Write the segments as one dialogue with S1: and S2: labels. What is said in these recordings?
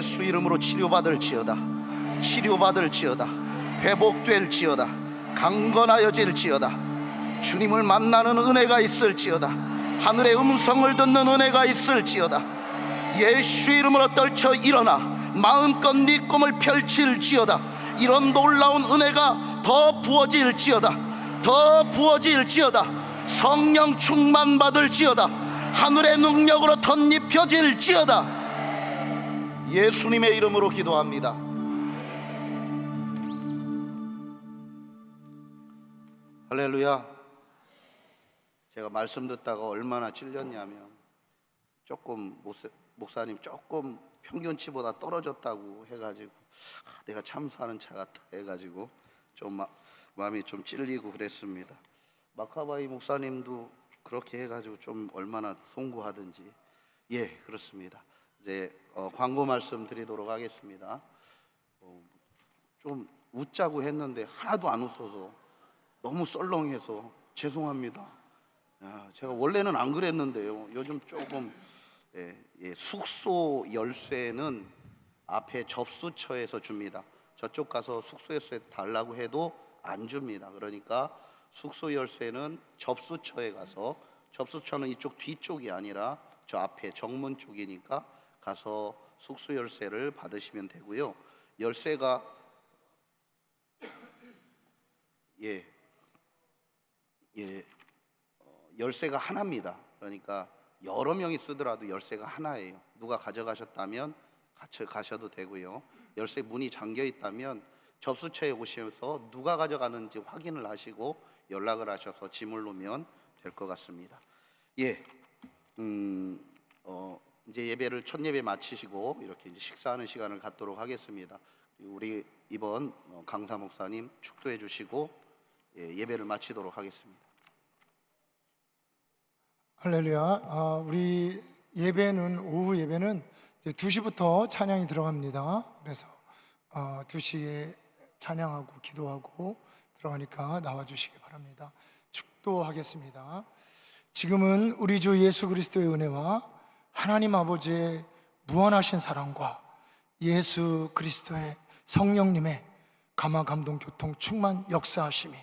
S1: 예수 이름으로 치료받을지어다. 치료받을지어다. 회복될지어다. 강건하여질지어다. 주님을 만나는 은혜가 있을지어다. 하늘의 음성을 듣는 은혜가 있을지어다. 예수 이름으로 떨쳐 일어나 마음껏 네 꿈을 펼칠지어다. 이런 놀라운 은혜가 더 부어질지어다. 더 부어질지어다. 성령 충만 받을지어다. 하늘의 능력으로 덧입혀질지어다 예수님의 이름으로 기도합니다 할렐루야 제가 말씀 듣다가 얼마나 찔렸냐면 조금 목사, 목사님 조금 평균치보다 떨어졌다고 해가지고 아, 내가 참사하는 차 같아 해가지고 좀 마, 마음이 좀 찔리고 그랬습니다. 마카바이 목사님도 그렇게 해가지고 좀 얼마나 송구하든지 예 그렇습니다. 이제 어, 광고 말씀 드리도록 하겠습니다. 어, 좀 웃자고 했는데 하나도 안 웃어서 너무 썰렁해서 죄송합니다. 야, 제가 원래는 안 그랬는데요. 요즘 조금 예, 예, 숙소 열쇠는 앞에 접수처에서 줍니다. 저쪽 가서 숙소 열쇠 달라고 해도 안 줍니다. 그러니까 숙소 열쇠는 접수처에 가서 접수처는 이쪽 뒤쪽이 아니라 저 앞에 정문 쪽이니까 가서 숙소 열쇠를 받으시면 되고요. 열쇠가 예, 예, 어, 열쇠가 하나입니다. 그러니까 여러 명이 쓰더라도 열쇠가 하나예요. 누가 가져가셨다면 같이 가셔도 되고요. 열쇠 문이 잠겨 있다면 접수처에 오셔서 누가 가져가는지 확인을 하시고 연락을 하셔서 짐을 놓으면 될 것 같습니다. 예, 음, 어, 이제 예배를 첫 예배 마치시고 이렇게 식사하는 시간을 갖도록 하겠습니다. 우리 이번 어, 강사 목사님 축도해 주시고 예, 예배를 마치도록 하겠습니다.
S2: 할렐루야. 아, 우리 예배는 오후 예배는 이제 2시부터 찬양이 들어갑니다. 그래서 어, 2시에 찬양하고 기도하고 들어가니까 나와 주시기 바랍니다. 축도하겠습니다. 지금은 우리 주 예수 그리스도의 은혜와 하나님 아버지의 무한하신 사랑과 예수 그리스도의 성령님의 감화 감동 교통 충만 역사하심이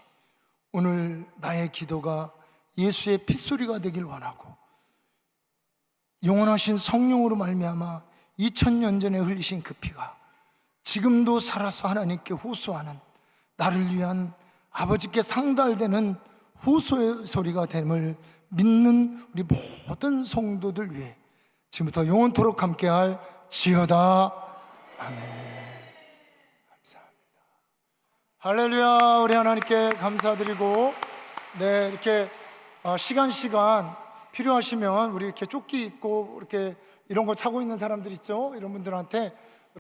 S2: 오늘 나의 기도가 예수의 핏소리가 되길 원하고 영원하신 성령으로 말미암아 2000년 전에 흘리신 그 피가 지금도 살아서 하나님께 호소하는 나를 위한 아버지께 상달되는 호소의 소리가 됨을 믿는 우리 모든 성도들 위해 지금부터 영원토록 함께할 지어다. 아멘. 감사합니다. 할렐루야. 우리 하나님께 감사드리고 네 이렇게 어, 시간 시간 필요하시면 우리 이렇게 조끼 입고 이렇게 이런 거 차고 있는 사람들 있죠? 이런 분들한테